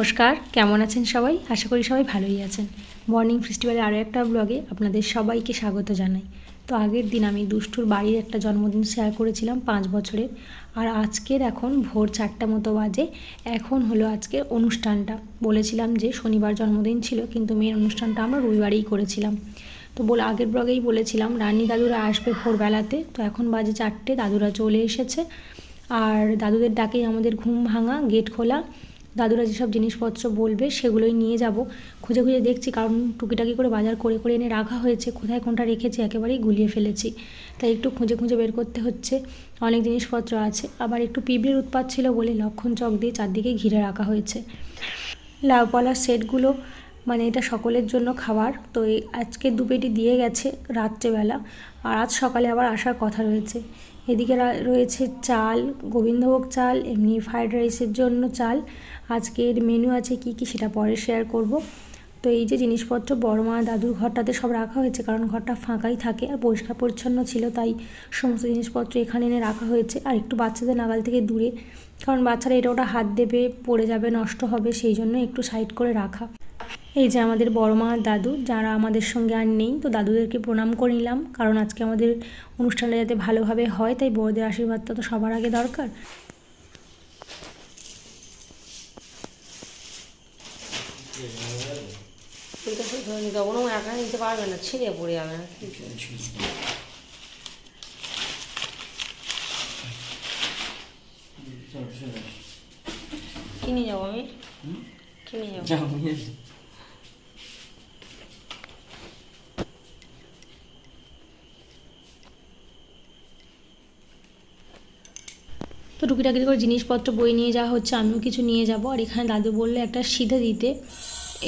নমস্কার, কেমন আছেন সবাই? আশা করি সবাই ভালোই আছেন। মর্নিং ফেস্টিভ্যালের আরও একটা ব্লগে আপনাদের সবাইকে স্বাগত জানাই। তো আগের দিন আমি দুষ্টুর বাড়ির একটা জন্মদিন শেয়ার করেছিলাম পাঁচ বছরের। আর আজকের এখন ভোর চারটা মতো বাজে। এখন হলো আজকের অনুষ্ঠানটা। বলেছিলাম যে শনিবার জন্মদিন ছিল, কিন্তু মেয়ের অনুষ্ঠানটা আমরা রবিবারেই করেছিলাম। তো বলে আগের ব্লগেই বলেছিলাম, রানী দাদুরা আসবে ভোরবেলাতে। তো এখন বাজে চারটে, দাদুরা চলে এসেছে। আর দাদুদের ডাকেই আমাদের ঘুম ভাঙা, গেট খোলা। দাদুরা যেসব জিনিসপত্র বলবে সেগুলোই নিয়ে যাব। খুঁজে খুঁজে দেখছি, কারণ টুকিটাকি করে বাজার করে করে এনে রাখা হয়েছে। কোথায় কোনটা রেখেছি একেবারেই গুলিয়ে ফেলেছি। তাই একটু খুঁজে খুঁজে বের করতে হচ্ছে। অনেক জিনিসপত্র আছে। আবার একটু পিঁপড়ের উৎপাত ছিল বলে লক্ষণ চক দিয়ে চারদিকে ঘিরে রাখা হয়েছে। লাউ পলার সেটগুলো মানে এটা সকলের জন্য খাবার। তো এই আজকে দু পেটি দিয়ে গেছে রাত্রেবেলা। আর আজ সকালে আবার আসার কথা রয়েছে। এদিকে রয়েছে চাল, গোবিন্দভোগ চাল, এমনি ফ্রায়েড রাইসের জন্য চাল। আজকের মেনু আছে কি কি সেটা পরে শেয়ার করব। তো এই যে জিনিসপত্র, বড় মা দাদুর ঘরটাতে সব রাখা হয়েছে কারণ ঘরটা ফাঁকাই থাকে আর পরিষ্কার পরিচ্ছন্ন ছিল, তাই সমস্ত জিনিসপত্র এখানে এনে রাখা হয়েছে। আর একটু বাচ্চাদের নাগাল থেকে দূরে, কারণ বাচ্চারা এটা ওটা হাত দেবে, পড়ে যাবে, নষ্ট হবে, সেই জন্য একটু সাইড করে রাখা। এই যে আমাদের বড় মা দাদু, যারা আমাদের সঙ্গে আর নেই, তো দাদুদেরকে প্রণাম করে নিলাম, কারণ আজকে আমাদের অনুষ্ঠানটা যাতে ভালোভাবে হয়, তাই বড়দের আশীর্বাদটা তো সবার আগে দরকার। যাবে না কি নিয়ে যাব আমি কি যাব তো টুকিটাকি করে জিনিসপত্র বই নিয়ে যাওয়া হচ্ছে, আমিও কিছু নিয়ে যাব। আর এখানে দাদু বললে একটা সিধে দিতে।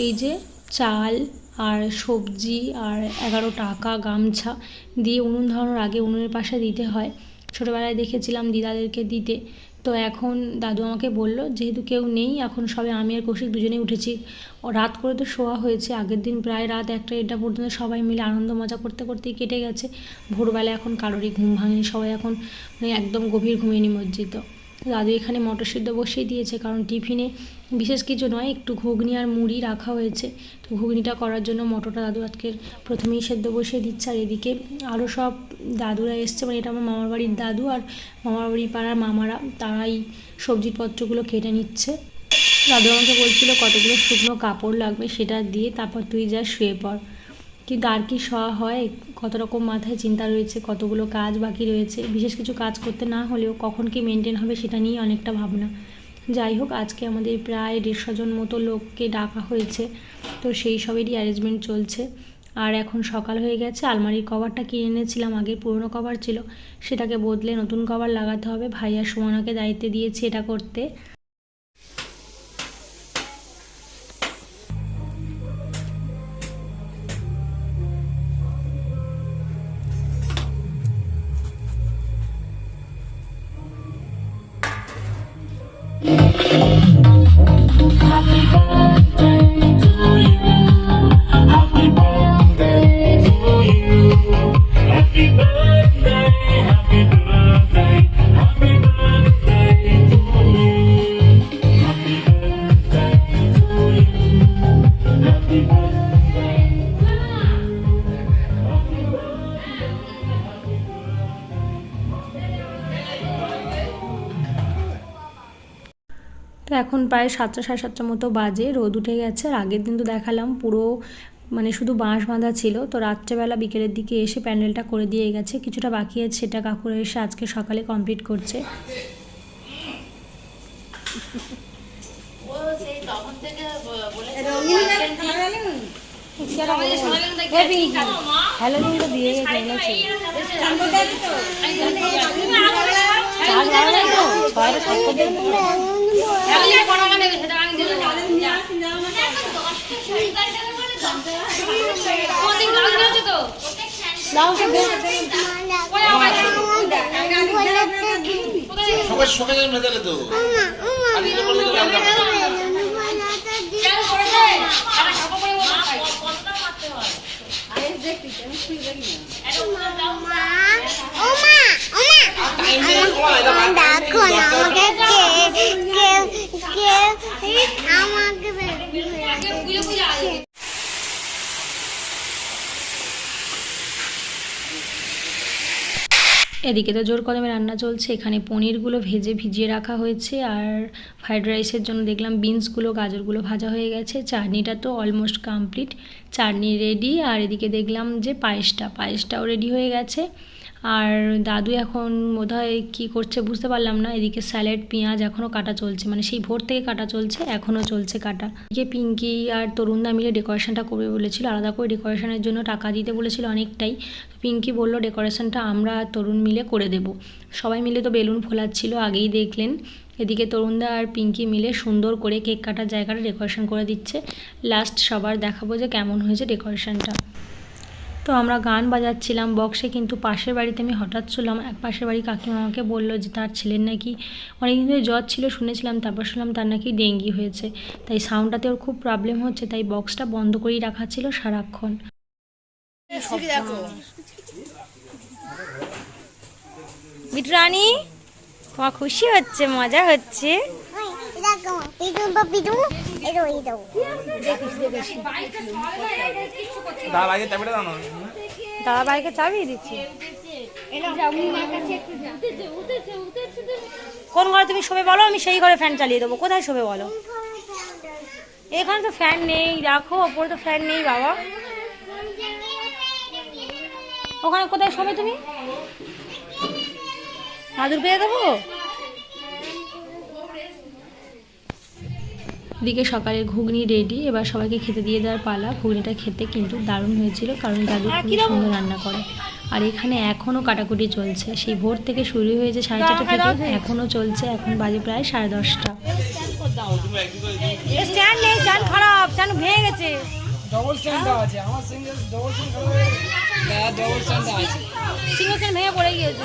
এই যে চাল আর সবজি আর এগারো টাকা গামছা দিয়ে উনুন ধরানোর আগে উনুনের পাশে দিতে হয়। ছোটোবেলায় দেখেছিলাম দিদাদেরকে দিতে। তো এখন দাদু আমাকে বলল, যেহেতু কেউ নেই, এখন সবে আমি আর কৌশিক দুজনেই উঠেছি। রাত করে তো শোয়া হয়েছে। আগের দিন প্রায় রাত একটা এটা পর্যন্ত সবাই মিলে আনন্দ মজা করতে করতেই কেটে গেছে। ভোরবেলা এখন কারোরই ঘুম ভাঙেনি। সবাই এখন মানে একদম গভীর ঘুমে নিমজ্জিত। দাদু এখানে মটর সিদ্ধ বসিয়ে দিয়েছে, কারণ টিফিনে বিশেষ কিছু নয়, একটু ঘুগনি আর মুড়ি রাখা হয়েছে। তো ঘুগনিটা করার জন্য মটরটা দাদু আজকের প্রথমেই সেদ্ধ বসিয়ে দিচ্ছে, আর এদিকে আরও সব দাদুরা এসছে মানে এটা আমার মামার বাড়ির দাদু আর মামার বাড়ির পাড়ার মামারা, তারাই সবজিপত্রগুলো কেটে নিচ্ছে। দাদু আমাকে বলছিল কতগুলো শুকনো কাপড় লাগবে সেটা দিয়ে তারপর তুই যা শুয়ে পড়। কি শোয়া হয়, কত রকম মাথায় চিন্তা রয়েছে, কতগুলো কাজ বাকি রয়েছে, বিশেষ কিছু কাজ করতে না হলেও কখন কি মেনটেন হবে সেটা নিয়ে অনেকটা ভাবনা। যাই হোক, আজকে আমাদের প্রায় দেড়শো জন মতো লোককে ডাকা হয়েছে, তো সেই সবেরই অ্যারেঞ্জমেন্ট চলছে। আর এখন সকাল হয়ে গেছে, আলমারির কভারটা কিনে এনেছিলাম, আগে পুরনো কভার ছিল, সেটাকে বদলে নতুন কভার লাগাতে হবে। ভাইয়া সুমনাকে দায়িত্বে দিয়েছি এটা করতে। তো এখন প্রায় সাতটা সাড়ে সাতটার মতো বাজে রোদ উঠে গেছে আর আগের দিন তো দেখালাম পুরো মানে শুধু বাঁশ বাঁধা ছিল তো রাত্রেবেলা বিকেলের দিকে এসে প্যান্ডেলটা করে দিয়ে গেছে কিছুটা বাকি আছে সেটা কাকুরা এসে আজকে সকালে কমপ্লিট করছে হ্যালো দিয়ে গেছে সবাই সবাই মেজালে তো। আর দেখো না আমাকে কে কে আমাকে এদিকে তো জোর কদমে রান্না চলছে, এখানে পনিরগুলো ভেজে ভিজিয়ে রাখা হয়েছে আর ফ্রাইড রাইসের জন্য দেখলাম বিনসগুলো, গাজরগুলো ভাজা হয়ে গেছে, চাটনিটা তো অলমোস্ট কমপ্লিট চাটনি রেডি আর এদিকে দেখলাম যে পায়েসটা, পায়েসটাও রেডি হয়ে গেছে। আর দাদু এখন বোধহয় কী করছে বুঝতে পারলাম না। এদিকে স্যালাড, পেঁয়াজ এখনও কাটা চলছে। মানে সেই ভোর থেকে কাটা চলছে এখনও চলছে কাটা। এদিকে পিঙ্কি আর তরুণদা মিলে ডেকোরেশনটা করবে বলেছিল। আলাদা করে ডেকোরেশনের জন্য টাকা দিতে বলেছিল অনেকটাই। পিঙ্কি বলল ডেকোরেশনটা আমরা তরুণ মিলে করে দেব। সবাই মিলে তো বেলুন ফোলাচ্ছিল, আগেই দেখলেন। এদিকে তরুণদা আর পিঙ্কি মিলে সুন্দর করে কেক কাটার জায়গাটা ডেকোরেশন করে দিচ্ছে। লাস্ট সবার দেখাবো যে কেমন হয়েছে ডেকোরেশনটা তো আমরা গান বাজাচ্ছিলাম বক্সে কিন্তু পাশের বাড়িতে আমি হঠাৎ শুনলাম এক পাশের বাড়ি কাকিমা আমাকে বলল যে তার ছেলের নাকি অনেকদিন ধরে জ্বর ছিল শুনেছিলাম তারপর শুনলাম তার নাকি ডেঙ্গি হয়েছে। তাই সাউন্ডটাতে ওর খুব প্রবলেম হচ্ছে তাই বক্সটা বন্ধ করেই রাখা ছিল সারাক্ষণ। বিটরানি তোমার খুশি হচ্ছে মজা হচ্ছে? দাদা ভাইকে চাবি দিচ্ছি। কোন ঘরে তুমি শোবে বলো? আমি সেই ঘরে ফ্যান চালিয়ে দেবো। কোথায় শোবে বলো? এখানে তো ফ্যান নেই, রাখো, ওপরে তো ফ্যান নেই বাবা। ওখানে কোথায় শোবে তুমি? মাদুর পেয়ে দেবো? এদিকে সকালে ঘুগনি রেডি এবার সবাইকে খেতে দিয়ে দেওয়ার পালা। ঘুগনিটা খেতে কিন্তু দারুণ হয়েছিল কারণ দাদু খুবই সুন্দর রান্না করে। আর এখানে এখনও কাটাকুটি চলছে। সেই ভোর থেকে শুরু হয়েছে সাড়ে চারটে থেকে এখনও চলছে এখন বাজে প্রায় সাড়ে দশটা। স্ট্যান্ড নেই স্ট্যান্ড খারাপ ভেঙে গেছে। ডবল স্ট্যান্ড আছে আমার সিঙ্গেল ডবল স্ট্যান্ড হ্যাঁ ডবল স্ট্যান্ড আছে সিঙ্গল স্ট্যান্ড ভেঙে পড়ে গিয়েছে।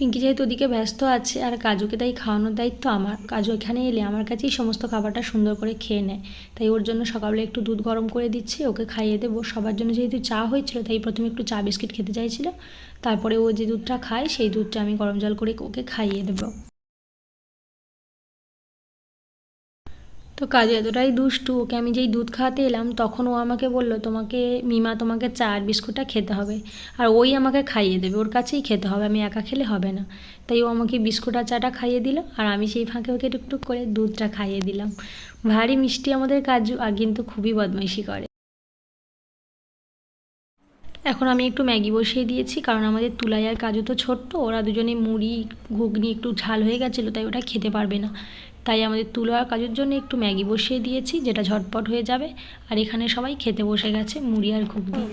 পিঙ্কি যেহেতু ওদিকে ব্যস্ত আছে আর কাজুকে তাই খাওয়ানোর দায়িত্ব আমার, কাজু এখানে এলে আমার কাছেই সমস্ত খাবারটা সুন্দর করে খেয়ে নেয়। তাই ওর জন্য সকালে একটু দুধ গরম করে দিচ্ছি, ওকে খাইয়ে দেবো। সবার জন্য যেহেতু চা হয়েছিল, তাই প্রথমে একটু চা বিস্কিট খেতে চাইছিল। তারপরে ও যে দুধটা খায়, সেই দুধটা আমি গরম জল করে ওকে খাইয়ে দেবো। তো কাজে এতটাই দুষ্টু, ওকে আমি যেই দুধ খাওয়াতে এলাম, তখন ও আমাকে বলল, তোমাকে, মিমা, তোমাকে চা আর বিস্কুটটা খেতে হবে। আর ওই আমাকে খাইয়ে দেবে, ওর কাছেই খেতে হবে, আমি একা খেলে হবে না। তাই ও আমাকে বিস্কুট আর চাটা খাইয়ে দিল, আর আমি সেই ফাঁকে ওকে টুকটুক করে দুধটা খাইয়ে দিলাম। ভারী মিষ্টি আমাদের কাজু, আর কিন্তু খুবই বদমাইশি করে। এখন আমি একটু ম্যাগি বসিয়ে দিয়েছি, কারণ আমাদের তুলাই আর কাজু তো ছোট্ট, ওরা দুজনে মুড়ি, ঘুগনি একটু ঝাল হয়ে গেছিল, তাই ওটা খেতে পারবে না। তাই আমাদের তুলো আর কাজুর জন্য একটু ম্যাগি বসিয়ে দিয়েছি, যেটা ঝটপট হয়ে যাবে। আর এখানে সবাই খেতে বসে গেছে, মুড়ি আর ঘুগনি।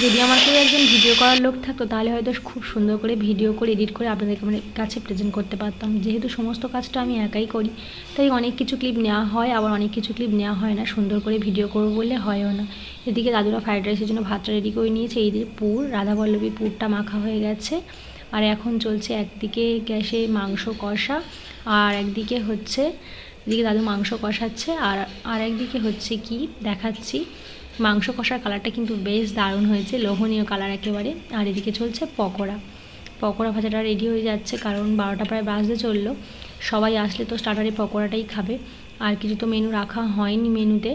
যদি আমার কেউ একজন ভিডিও করার লোক থাকতো, তাহলে হয়তো খুব সুন্দর করে ভিডিও করে, এডিট করে আপনাদের কাছে প্রেজেন্ট করতে পারতাম। যেহেতু সমস্ত কাজটা আমি একাই করি, তাই অনেক কিছু ক্লিপ নেওয়া হয়, আবার অনেক কিছু ক্লিপ নেওয়া হয় না। সুন্দর করে ভিডিও করব বললে হয়ও না। এদিকে দাদুরা ফ্রাইড রাইসের জন্য ভাতটা রেডি করে নিয়েছে এইদিকে পুর রাধাবল্লভী পুরটা মাখা হয়ে গেছে। আর এখন চলছে একদিকে গ্যাসে মাংস কষা, আর একদিকে হচ্ছে, এদিকে দাদু মাংস কষাচ্ছে, আর আর একদিকে হচ্ছে কি দেখাচ্ছি। মাংস কষার কালারটা কিন্তু বেশ দারুণ হয়েছে, লোভনীয় কালার একেবারে। আর এদিকে চলছে পকোড়া। পকোড়া ভাজাটা রেডি হয়ে যাচ্ছে, কারণ বারোটা প্রায় বাজতে চলল। সবাই আসলে তো স্টার্টারে পকোড়াটাই খাবে। আর কিছু তো মেনু রাখা হয়নি মেনুতে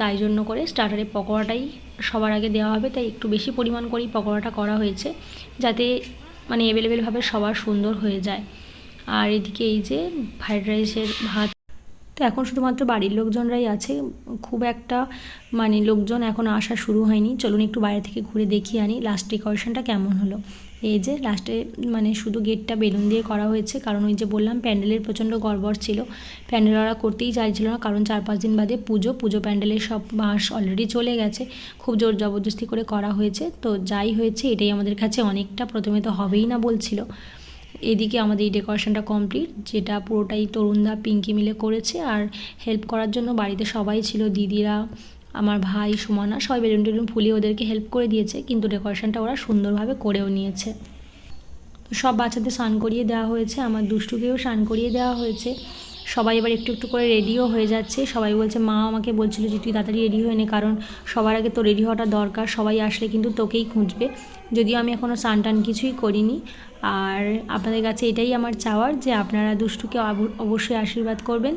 তাই জন্য করে স্টার্টারে পকোড়াটাই সবার আগে দেওয়া হবে। তাই একটু বেশি পরিমাণ করেই পকোড়াটা করা হয়েছে, যাতে মানে অ্যাভেলেবেলভাবে সবার সুন্দর হয়ে যায়। আর এদিকে এই যে ফ্রাইড রাইসের ভাত তো এখন শুধুমাত্র বাড়ির লোকজনরাই আছে। খুব একটা মানে লোকজন এখন আসা শুরু হয়নি। চলুন একটু বাইরে থেকে ঘুরে দেখিয়ে আনি লাস্ট ডেকোরেশনটা কেমন হলো। এই যে লাস্টে মানে শুধু গেটটা বেলুন দিয়ে করা হয়েছে, কারণ ওই যে বললাম প্যান্ডেলের প্রচণ্ড গড়বড় ছিল। প্যান্ডেল ওরা করতেই চাইছিল না, কারণ চার পাঁচ দিন বাদে পুজো পুজো প্যান্ডেলের সব বাঁশ অলরেডি চলে গেছে। খুব জোর জবরদস্তি করে করা হয়েছে। তো যাই হয়েছে, এটাই আমাদের কাছে অনেকটা, প্রথমে তো হবেই না বলছিল। এদিকে আমাদের এই ডেকোরেশনটা কমপ্লিট যেটা পুরোটাই তরুণদা পিঙ্কি মিলে করেছে। আর হেল্প করার জন্য বাড়িতে সবাই ছিল, দিদিরা, আমার ভাই, সুমনা, সবাই বেলুন টেলুন ফুলিয়ে ওদেরকে হেল্প করে দিয়েছে, কিন্তু ডেকোরেশনটা ওরা সুন্দরভাবে করেও নিয়েছে। সব বাচ্চাদের স্নান করিয়ে দেওয়া হয়েছে, আমার দুষ্টুকেও স্নান করিয়ে দেওয়া হয়েছে। সবাই এবার একটু একটু করে রেডিও হয়ে যাচ্ছে। সবাই বলছে মা আমাকে বলছিল যে তুই তাড়াতাড়ি রেডি হয়ে নে কারণ সবার আগে তো রেডি হওয়াটা দরকার সবাই আসলে কিন্তু তোকেই খুঁজবে। যদিও আমি এখনও স্নান টান কিছুই করিনি। আর আপনাদের কাছে এটাই আমার চাওয়ার যে আপনারা দুষ্টুকে অবশ্যই আশীর্বাদ করবেন।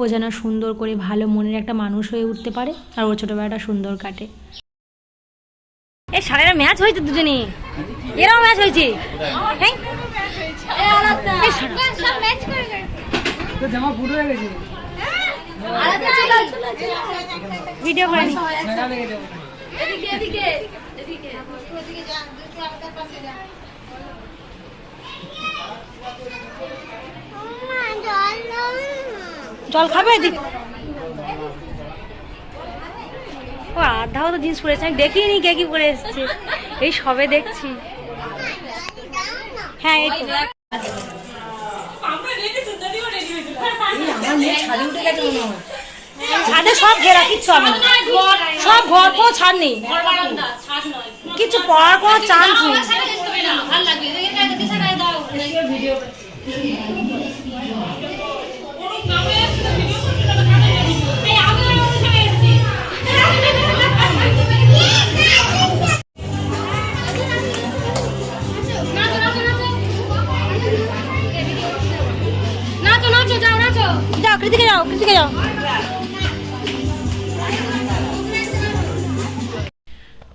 ও যেন সুন্দর করে ভালো মনের একটা মানুষ হয়ে উঠতে পারে আর ওর ছোটোবেলাটা সুন্দর কাটে। এই সারেরা ম্যাচ হয়েছে দুজনে। এরাও ম্যাচ হয়েছে। হ্যাঁ। তো জামা ফুটো হয়ে গেছে। ভিডিও করে জল খাবে ও আধাও তো জিন্স পরেছে আমি দেখিনি কে কি পরে এসছে। এই সবে দেখছি। হ্যাঁ এই তো ছাদে সব ঘেরা কিচ্ছু হবে না। সব ঘর কোনো ছাদ নেই। কিছু পড়ার কোনো চান্স নেই। কৃতিকে যাও কৃতিকে যাও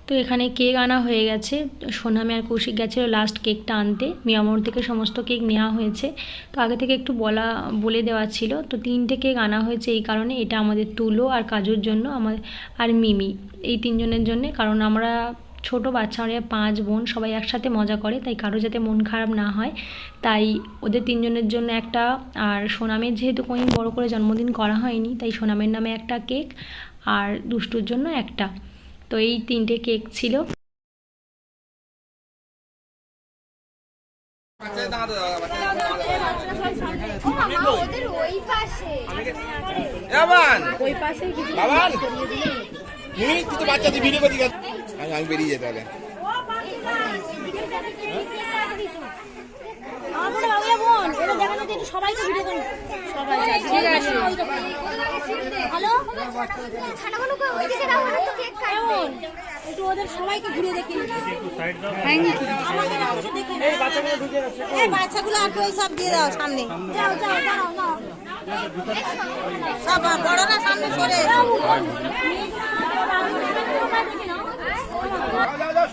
তো এখানে কেক আনা হয়ে গেছে। সোনামি আর কৌশিক গেছিল লাস্ট কেকটা আনতে। মিয়ামোড় থেকে সমস্ত কেক নেওয়া হয়েছে। তো আগে থেকে একটু বলা, বলে দেওয়া ছিল। তো তিনটে কেক আনা হয়েছে এই কারণে। এটা আমাদের তুলো আর কাজুর জন্য, আমার আর মিমি। এই তিনজনের জন্যে। কারণ আমরা ছোট বাচ্চা আমরা পাঁচ বোন সবাই একসাথে মজা করে তাই কারও যাতে মন খারাপ না হয়। তাই ওদের তিনজনের জন্য একটা আর সোনামের যেহেতু কোনোদিন বড় করে জন্মদিন করা হয়নি তাই সোনামের নামে একটা কেক আর দুষ্টুর জন্য একটা। তো এই তিনটে কেক ছিল। ওই পাশে। তুই তো বাচ্চা তুই ভিডিও করতে আমি আমি বেরিয়ে যেতে তাহলে। আমার বাবুরা বোন এটা দেখানো যে একটু সবাইকে ভিডিও করে সবাই ঠিক আছে হ্যালো ছানাগুলো ওইদিকে রাখো না তো কেক কাটবে একটু ওদের সবাইকে ঘুরিয়ে দেখি এই বাচ্চাগুলো আর ওই সব দিয়ে দাও সামনে। যাও যাও দাঁড়াও দাও সব বড়রা সামনে সরে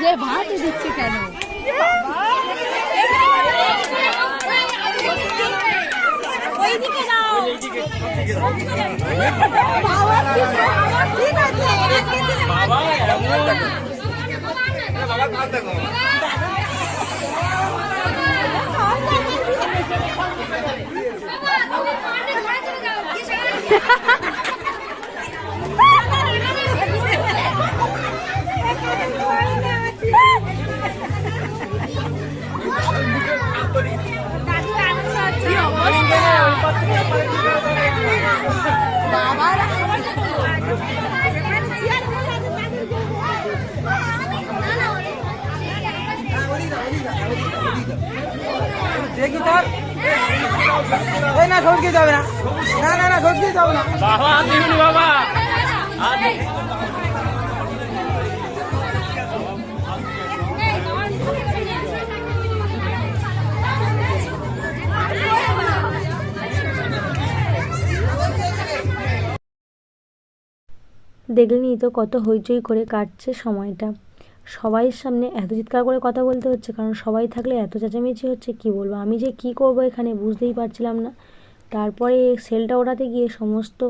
যে ভাত দিচ্ছে কেন বাবা দেখি ধর এই না ঘটকে যাবে না। না না ঘটকে যাবে না বাবা। বাবা দেখলেনি তো কত হইচই করে কাটছে সময়টা। সবাইয়ের সামনে এত চিৎকার করে কথা বলতে হচ্ছে, কারণ সবাই থাকলে এত চেঁচামেচি হচ্ছে, কি বলব? আমি যে কি করব এখানে বুঝতেই পারছিলাম না। তারপরে সেলটা ওঠাতে গিয়ে সমস্ত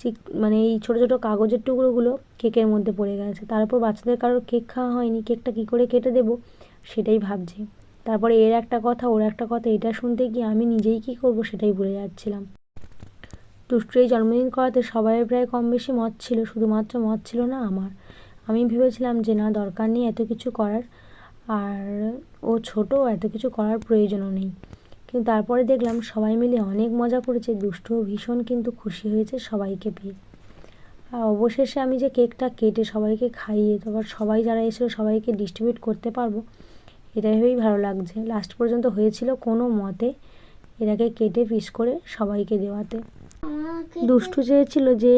চিক মানে এই ছোটো ছোটো কাগজের টুকরোগুলো কেকের মধ্যে পড়ে গেছে। তারপর বাচ্চাদের কারোর কেক খাওয়া হয়নি, কেকটা কী করে কেটে দেবো সেটাই ভাবছি। তারপরে এর একটা কথা, ওর একটা কথা, এটা শুনতে গিয়ে আমি নিজেই কী করব সেটাই ভুলে যাচ্ছিলাম। দুষ্টু এই জন্মদিন করাতে সবাই প্রায় কম বেশি মত ছিল, শুধুমাত্র মত ছিল না, আমার। আমি ভেবেছিলাম যে, না, দরকার নেই এত কিছু করার, আর ও ছোট, এত কিছু করার প্রয়োজনও নেই। কিন্তু তারপরে দেখলাম সবাই মিলে অনেক মজা করেছে দুষ্টুও ভীষণ কিন্তু খুশি হয়েছে সবাইকে পেয়ে। আর অবশেষে আমি যে কেকটা কেটে সবাইকে খাইয়ে, তারপর সবাই যারা এসেছিল সবাইকে ডিস্ট্রিবিউট করতে পারব, এটা ভেবেই ভালো লাগছে। লাস্ট পর্যন্ত হয়েছিল কোনো মতে, এটাকে কেটে পিস করে সবাইকে দেওয়াতে। দুষ্টু চেয়েছিল যে,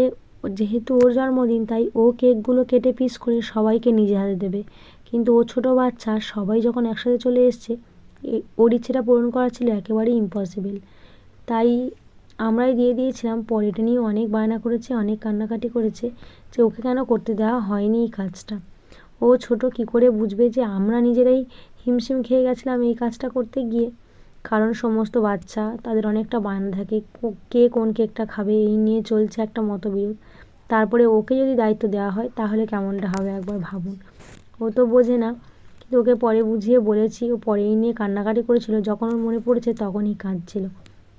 যেহেতু ওর জন্মদিন, তাই ও কেকগুলো কেটে পিস করে সবাইকে নিজে হাতে দেবে। কিন্তু ও ছোটো বাচ্চা, সবাই যখন একসাথে চলে এসছে ওর ইচ্ছেটা পূরণ করা ছিল একেবারেই ইম্পসিবল তাই আমরাই দিয়ে দিয়েছিলাম, পরে এটা নিয়ে অনেক বায়না করেছে, অনেক কান্নাকাটি করেছে যে ওকে কেন করতে দেওয়া হয়নি এই কাজটা। ও ছোট কি করে বুঝবে যে আমরা নিজেরাই হিমশিম খেয়ে গেছিলাম এই কাজটা করতে গিয়ে? কারণ সমস্ত বাচ্চা, তাদের অনেকটা বায়না থাকে, কো- কোন কেকটা খাবে, এই নিয়ে চলছে একটা মতবিরোধ। তারপরে ওকে যদি দায়িত্ব দেওয়া হয়, তাহলে কেমনটা হবে একবার ভাবুন। ও তো বোঝে না, কিন্তু ওকে পরে বুঝিয়ে বলেছি, ও পরে এই নিয়ে কান্নাকাটি করেছিল, যখন ওর মনে পড়েছে তখনই কাঁদছিল।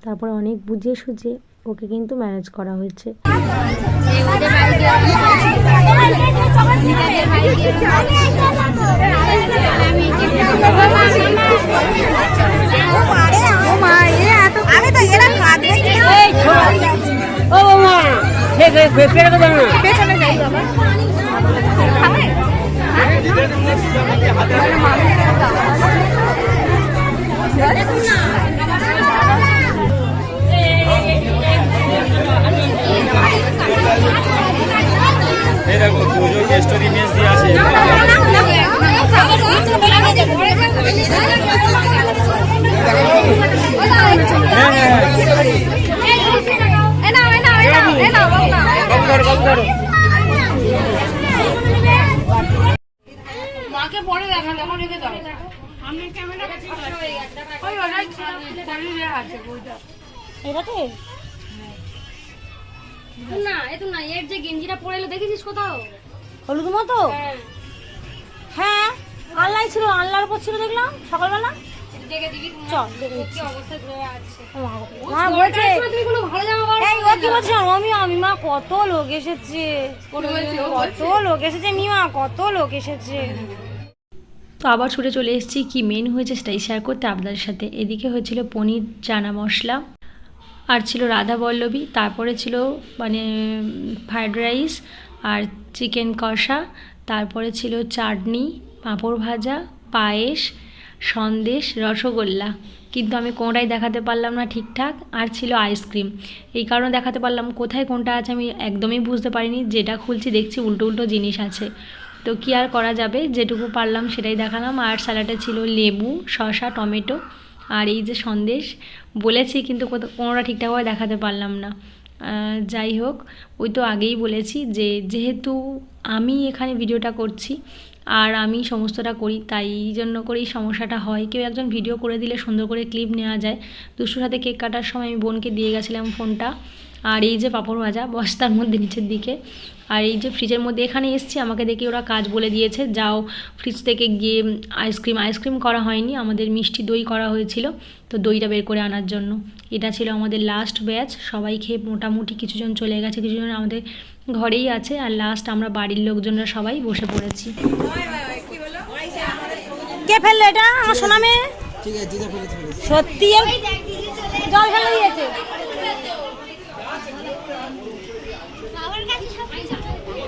তারপরে অনেক বুঝিয়ে সুঝিয়ে ওকে কিন্তু ম্যানেজ করা হয়েছে। আমি তো এরা কাঁদবে কি না? ও বৌমা পেরে দেবে না পেছনে যাই বাবা এই দেখো পুজো স্টোরি ইমেজ দিয়ে আছে ধরো এটাতে না এ তো না এর যে গেঞ্জিটা পরে এলো দেখেছিস কোথাও? হলুদ মতো? হ্যাঁ। আনলাই ছিল উপর ছিল দেখলাম সকালবেলা। দেখে দিবি চল দেখে দিচ্ছি। কি অবস্থায় ধরে আছে। মা বলছে তুমি কোনো ভালো জামা কাপড় এই ও কি বলছে আমি আমি মা কত লোক এসেছে। কত লোক এসেছে মিমা কত লোক এসেছে। তো আবার ছুটে চলে এসেছি কি মেন হয়েছে সেটাই শেয়ার করতে আপনাদের সাথে। এদিকে হয়েছিল পনির চানা মশলা। আর ছিল রাধা বল্লভী, তারপরে ছিল মানে ফ্রায়েড রাইস আর চিকেন কষা, তারপরে ছিল চাটনি, পাঁপড় ভাজা, পায়েস, সন্দেশ, রসগোল্লা। কিন্তু আমি কোনোটাই দেখাতে পারলাম না ঠিকঠাক, আর ছিল আইসক্রিম। এই কারণে দেখাতে পারলাম কোথায় কোনটা আছে আমি একদমই বুঝতে পারিনি, যেটা খুলছি দেখছি উল্টো উল্টো জিনিস আছে। তো কি আর করা যাবে, যেটুকু পারলাম সেটাই দেখালাম। আর স্যালাডে ছিল লেবু, শসা, টমেটো আর এই যে সন্দেশ বলেছি কিন্তু কোনোটা ঠিকঠাকভাবে দেখাতে পারলাম না। যাই হোক, ওই তো আগেই বলেছি যে যেহেতু আমি এখানে ভিডিওটা করছি আর আমি সমস্তটা করি, তাই জন্য করেই সমস্যাটা হয়। কেউ একজন ভিডিও করে দিলে সুন্দর করে ক্লিপ নেওয়া যায়। দুষ্টুর সাথে কেক কাটার সময় আমি বোনকে দিয়ে গেছিলাম ফোনটা আর এই যে পাঁপড় ভাজা, বস্তার মধ্যে নিচের দিকে। আর এই যে ফ্রিজের মধ্যে এখানে এসছি আমাকে দেখে ওরা কাজ বলে দিয়েছে যাও ফ্রিজ থেকে গিয়ে আইসক্রিম আইসক্রিম করা হয়নি আমাদের মিষ্টি দই করা হয়েছিল তো দইটা বের করে আনার জন্য। এটা ছিল আমাদের লাস্ট ব্যাচ সবাই খেয়ে মোটামুটি কিছুজন চলে গেছে কিছুজন আমাদের ঘরেই আছে আর লাস্ট আমরা বাড়ির লোকজনরা সবাই বসে পড়েছি। কে ফেলল এটা? আমার সোনা মেয়ে? ঠিক আছে দিদা ফেলেছে ফেলেছে। সত্যি? জল ফেলে দিয়েছে?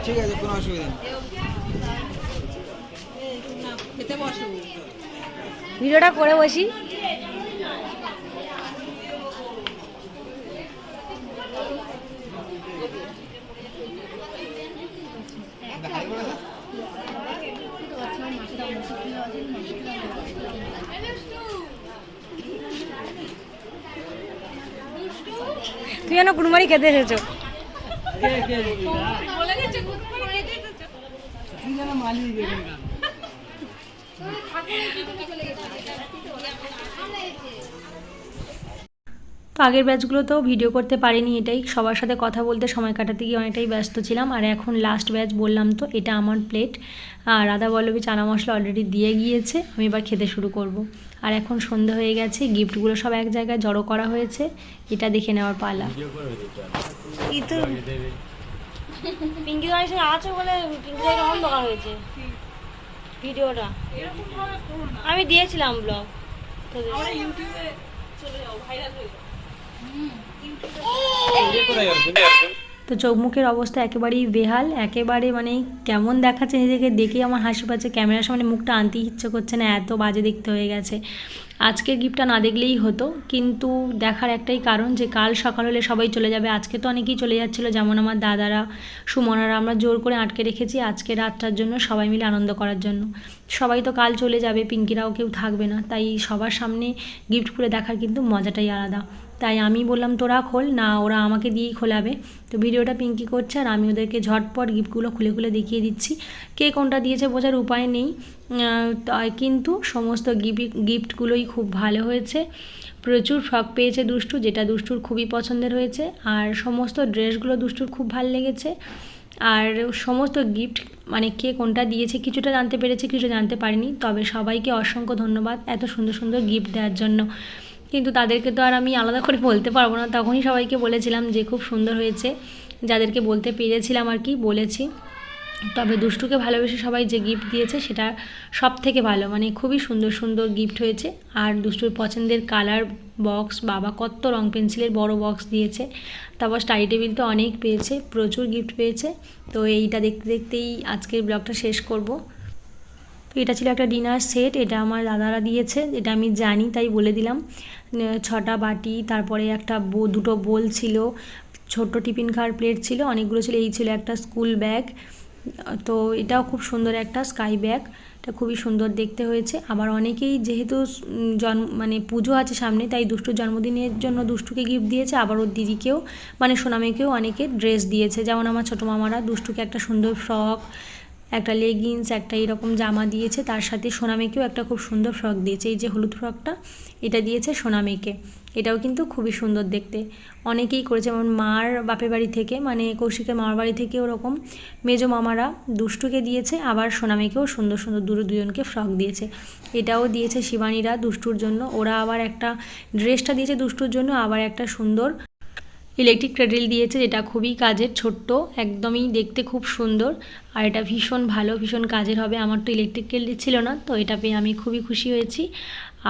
ঠিক আছে কোনো অসুবিধা নেই। ভিডিওটা করে বসি। তুই যেন গুড়মারি খেতে এসেছ। তো আগের ব্যাচগুলোতেও ভিডিও করতে পারিনি এটাই। সবার সাথে কথা বলতে সময় কাটাতে গিয়ে অনেকটাই ব্যস্ত ছিলাম। আর এখন লাস্ট ব্যাচ বললাম তো এটা আমার প্লেট আর রাধা বল্লভী চানা মশলা অলরেডি দিয়ে গিয়েছে। আমি এবার খেতে শুরু করব। আর এখন সন্ধে হয়ে গেছে গিফটগুলো সব এক জায়গায় জড়ো করা হয়েছে। এটা দেখে নেওয়ার পালা। পিঙ্কি দাঁড়িয়ে সঙ্গে আছো বলে পিঙ্কি দাঁড়িয়ে অন্ধকার হয়েছে। ভিডিওটা। আমি দিয়েছিলাম ব্লগ তো চোখ মুখের অবস্থা একেবারেই বেহাল, একেবারে মানে কেমন দেখাচ্ছে নিজেকে দেখেই আমার হাসি পাচ্ছে। ক্যামেরার সামনে মুখটা আনতেই ইচ্ছে করছে না, এত বাজে দেখতে হয়ে গেছে। আজকের গিফটটা না দেখলেই হতো, কিন্তু দেখার একটাই কারণ যে কাল সকাল হলে সবাই চলে যাবে। আজকে তো অনেকেই চলে যাচ্ছিল, যেমন আমার দাদারা, সুমনারা, আমরা জোর করে আটকে রেখেছি আজকে রাতটার জন্য সবাই মিলে আনন্দ করার জন্য। সবাই তো কাল চলে যাবে, পিঙ্কিরাও কেউ থাকবে না, তাই সবার সামনে গিফট খুলে দেখার কিন্তু মজাটাই আলাদা। তাই আমি বললাম, তোরা খোল, না ওরা আমাকে দিয়েই খোলাবে। তো ভিডিওটা পিঙ্কি করছে আর আমি ওদেরকে ঝটপট গিফটগুলো খুলে খুলে দেখিয়ে দিচ্ছি। কে কোনটা দিয়েছে বোঝার উপায় নেই। কিন্তু সমস্ত গিফট গিফটগুলোই খুব ভালো হয়েছে। প্রচুর ফ্রক পেয়েছে দুষ্টু, যেটা দুষ্টুর খুবই পছন্দের হয়েছে। আর সমস্ত ড্রেসগুলো দুষ্টুর খুব ভালো লেগেছে। আর সমস্ত গিফট মানে কে কোনটা দিয়েছে, কিছুটা জানতে পেরেছে, কিছুটা জানতে পারিনি। তবে সবাইকে অসংখ্য ধন্যবাদ এত সুন্দর সুন্দর গিফট দেওয়ার জন্য। কিন্তু তাদেরকে তো আর আমি আলাদা করে বলতে পারব না। তখনই সবাইকে বলেছিলাম যে খুব সুন্দর হয়েছে। যাদেরকে বলতে পেরেছিলাম আর কি, বলেছি। তবে দুষ্টুকে ভালোবেসে সবাই যে গিফট দিয়েছে সেটা সব থেকে ভালো। মানে খুবই সুন্দর সুন্দর গিফট হয়েছে। আর দুষ্টুর পছন্দের কালার বক্স বাবা কত রং পেন্সিলের বড় বক্স দিয়েছে। তারপর স্টাডি টেবিল তো অনেক পেয়েছে, প্রচুর গিফট পেয়েছে। তো এইটা দেখতে দেখতেই আজকের ব্লগটা শেষ করব। তো এটা ছিল একটা ডিনার সেট এটা আমার দাদারা দিয়েছে, এটা আমি জানি তাই বলে দিলাম। ছটা বাটি, তারপরে একটা বো- দুটো বোল ছিল, ছোট্ট টিফিন খাওয়ার প্লেট ছিল, অনেকগুলো ছিল, এই ছিল একটা স্কুল ব্যাগ তো এটাও খুব সুন্দর একটা স্কাই ব্যাগ এটা খুবই সুন্দর দেখতে হয়েছে। আবার অনেকেই যেহেতু জন্ম মানে পুজো আছে সামনে, তাই দুষ্টুর জন্মদিনের জন্য দুষ্টুকে গিফট দিয়েছে। আবার ওর দিদিকেও মানে সোনামেকেও অনেকে ড্রেস দিয়েছে। যেমন আমার ছোটো মামারা দুষ্টুকে একটা সুন্দর ফ্রক একটা লেগিংস একটা এরকম জামা দিয়েছে। তার সাথে সোনামেকেও একটা খুব সুন্দর ফ্রক দিয়েছে। এই যে হলুদ ফ্রকটা এটা দিয়েছে সোনামেকে। এটাও কিন্তু খুবই সুন্দর দেখতে। অনেকেই করেছে, যেমন মার বাপের বাড়ি থেকে মানে কৌশিকের মামার বাড়ি থেকে ওরকম মেজো মামারা দুষ্টুকে দিয়েছে, আবার সোনামেকেও সুন্দর সুন্দর দুটো দুজনকে ফ্রক দিয়েছে। এটাও দিয়েছে শিবানীরা দুষ্টুর জন্য। ওরা আবার একটা ড্রেসটা দিয়েছে দুষ্টুর জন্য, আবার একটা সুন্দর ইলেকট্রিক ক্রেডেল দিয়েছে, যেটা খুবই কাজের, ছোট্ট, একদমই দেখতে খুব সুন্দর। আর এটা ভীষণ ভালো, ভীষণ কাজের হবে। আমার তো ইলেকট্রিক ক্রেডেল ছিল না, তো এটা পেয়ে আমি খুবই খুশি হয়েছি।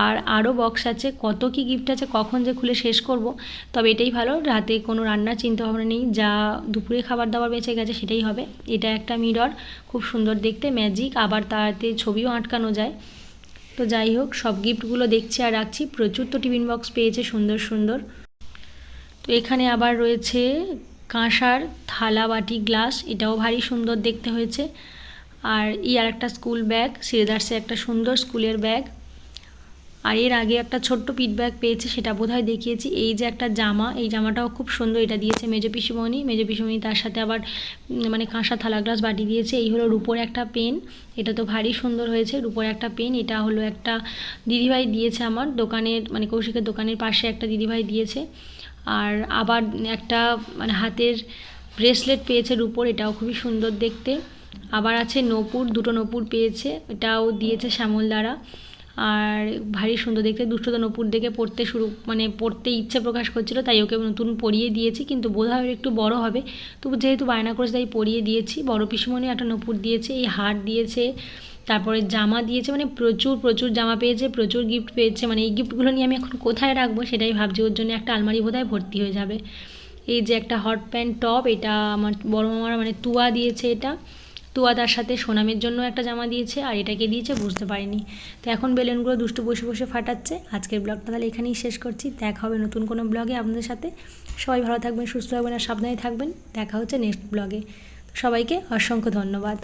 আর আরও বক্স আছে, কত কি গিফট আছে, কখন যে খুলে শেষ করব, তবে এটাই ভালো। রাতে কোনো রান্নার চিন্তা ভাবনা নেই, যা দুপুরে খাবার দাবার বেঁচে গেছে সেটাই হবে। এটা একটা মিরর খুব সুন্দর দেখতে ম্যাজিক আবার তাতে ছবিও আটকানো যায়। তো যাই হোক, সব গিফটগুলো দেখছি আর রাখছি। প্রচুর তো টিফিন বক্স পেয়েছে, সুন্দর সুন্দর। তো এখানে আবার রয়েছে কাঁসার থালা বাটি গ্লাস, এটাও ভারী সুন্দর দেখতে হয়েছে। আর ই আর একটা স্কুল ব্যাগ, সিলেদার্সে একটা সুন্দর স্কুলের ব্যাগ। আর এর আগে একটা ছোট্ট পিট ব্যাগ পেয়েছে, সেটা বোধহয় দেখিয়েছি। এই যে একটা জামা, এই জামাটাও খুব সুন্দর, এটা দিয়েছে মেজো পিসিমণি। মেজো পিসিমণি তার সাথে আবার মানে কাঁসা থালা গ্লাস বাটি দিয়েছে। এই হলো রূপোর একটা পেন, এটা তো ভারী সুন্দর হয়েছে, রূপোর একটা পেন। এটা হলো একটা দিদিভাই দিয়েছে আমার, দোকানের মানে কৌশিকের দোকানের পাশে একটা দিদিভাই দিয়েছে। আর আবার একটা মানে হাতের ব্রেসলেট পেয়েছে রূপোর, এটাও খুবই সুন্দর দেখতে। আবার আছে নপুর, দুটো নপুর পেয়েছে, এটাও দিয়েছে শ্যামল দ্বারা। আর ভারী সুন্দর দেখতে দুষ্ট নপুর দেখে পড়তে শুরু মানে পড়তে ইচ্ছে প্রকাশ করছিল, তাই ওকে নতুন পরিয়ে দিয়েছি, কিন্তু বোধহয় একটু বড় হবে। তবু যেহেতু বায়না করেছে, তাই পরিয়ে দিয়েছি। বড় পিসমণি একটা নপুর দিয়েছে, এই হার দিয়েছে তারপরে জামা দিয়েছে মানে প্রচুর প্রচুর জামা পেয়েছে, প্রচুর গিফট পেয়েছে মানে এই গিফটগুলো নিয়ে আমি এখন কোথায় রাখব সেটাই ভাবছি, ওর জন্য একটা আলমারি বোধহয় ভর্তি হয়ে যাবে। এই যে একটা হট প্যান্ট টপ এটা আমার বড় মামার মানে তুয়া দিয়েছে এটা। তুয়া তার সাথে সোনামের জন্য একটা জামা দিয়েছে, আর এটাকে দিয়েছে বুঝতে পারিনি। তো এখন বেলুনগুলো দুষ্টু বসে বসে ফাটাচ্ছে। আজকের ব্লগটা তাহলে এখানেই শেষ করছি। দেখা হবে নতুন কোনো ব্লগে আপনাদের সাথে। সবাই ভালো থাকবেন, সুস্থ থাকবেন আর সাবধানে থাকবেন। দেখা হচ্ছে নেক্সট ব্লগে সবাইকে অসংখ্য ধন্যবাদ।